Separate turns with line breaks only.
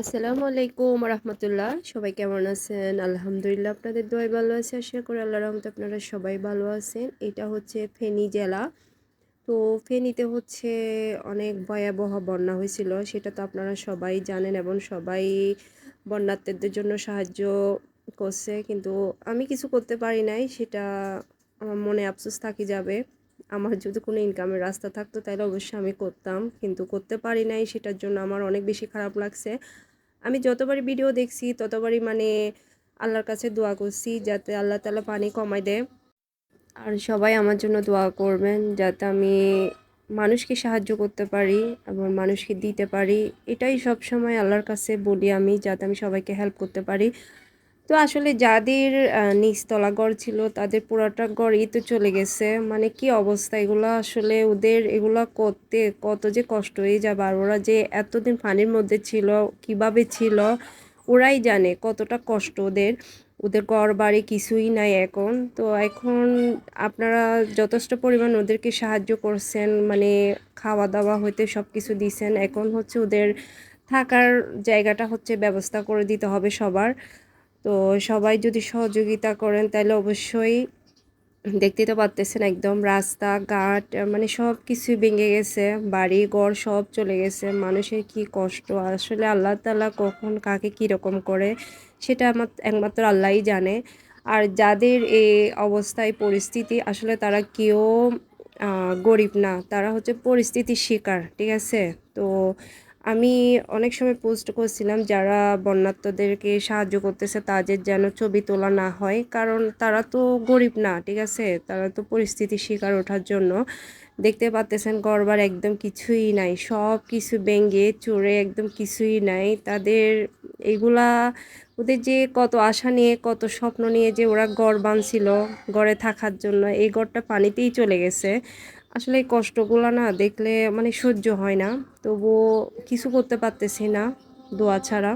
আসসালামু আলাইকুম রহমতুল্লাহ। সবাই কেমন আছেন? আলহামদুলিল্লাহ আপনাদের দোয়াই ভালো আছে। আশা করি আল্লাহ রহমতে আপনারা সবাই ভালো আছেন। এটা হচ্ছে ফেনী জেলা। তো ফেনীতে হচ্ছে অনেক ভয়াবহ বন্যা হয়েছিল। সেটা তো আপনারা সবাই জানেন এবং সবাই বন্যার্থীদের জন্য সাহায্য করছে। কিন্তু আমি কিছু করতে পারি নাই, সেটা আমার মনে আফসোস থাকি যাবে। আমার যদি কোনো ইনকামের রাস্তা থাকতো, তাহলে অবশ্যই আমি করতাম। কিন্তু করতে পারি নাই, সেটার জন্য আমার অনেক বেশি খারাপ লাগছে। আমি যতবারই ভিডিও দেখছি, ততবারই মানে আল্লাহর কাছে দোয়া করছি, যাতে আল্লাহ তালা পানি কমাই দেয়। আর সবাই আমার জন্য দোয়া করবেন, যাতে আমি মানুষকে সাহায্য করতে পারি, এবং মানুষকে দিতে পারি। এটাই সব সময় আল্লাহর কাছে বলি আমি, যাতে আমি সবাইকে হেল্প করতে পারি। তো আসলে যাদের নিচতলা ঘর ছিল, তাদের পুরাটা ঘরই তো চলে গেছে। মানে কি অবস্থা? এগুলো আসলে ওদের এগুলো করতে কত যে কষ্ট হয়ে যাবে। আর ওরা যে এতদিন পানির মধ্যে ছিল, কীভাবে ছিল, ওরাই জানে কতটা কষ্ট ওদের। ওদের ঘর বাড়ি কিছুই নাই এখন। তো এখন আপনারা যথেষ্ট পরিমাণ ওদেরকে সাহায্য করছেন মানে খাওয়া দাওয়া হইতে সব কিছু দিছেন। এখন হচ্ছে ওদের থাকার জায়গাটা হচ্ছে ব্যবস্থা করে দিতে হবে সবার। তো সবাই যদি সহযোগিতা করেন, তাহলে অবশ্যই দেখতে তো পারতেছেন একদম রাস্তা, ঘাট মানে সব কিছুই ভেঙে গেছে, বাড়ি, ঘর সব চলে গেছে। মানুষের কি কষ্ট? আসলে আল্লাহ তালা কখন কাকে কীরকম করে, সেটা আমার একমাত্র আল্লাহই জানে। আর যাদের এই অবস্থায় পরিস্থিতি, আসলে তারা কেউ গরিব না, তারা হচ্ছে পরিস্থিতির শিকার, ঠিক আছে? তো আমি অনেক সময় পোস্ট করছিলাম যারা বন্যাত্মদেরকে সাহায্য করতেছে তাদের যেন ছবি তোলা না হয়। কারণ তারা তো গরিব না, ঠিক আছে? তারা তো পরিস্থিতির শিকার ওঠার জন্য। দেখতে পাচ্তেছেন গড়বার একদম কিছুই নাই, সব কিছু ব্যঙ্গে চড়ে একদম কিছুই নাই। তাদের এগুলা, ওদের যে কত আশা নিয়ে, কত স্বপ্ন নিয়ে যে ওরা গড় বাঁধছিল গড়ে থাকার জন্য, এই গড়টা পানিতেই চলে গেছে। আসলে এই কষ্টগুলো না দেখলে মানে সহ্য হয় না। তবুও কিছু করতে পারতেছি না দোয়া ছাড়া।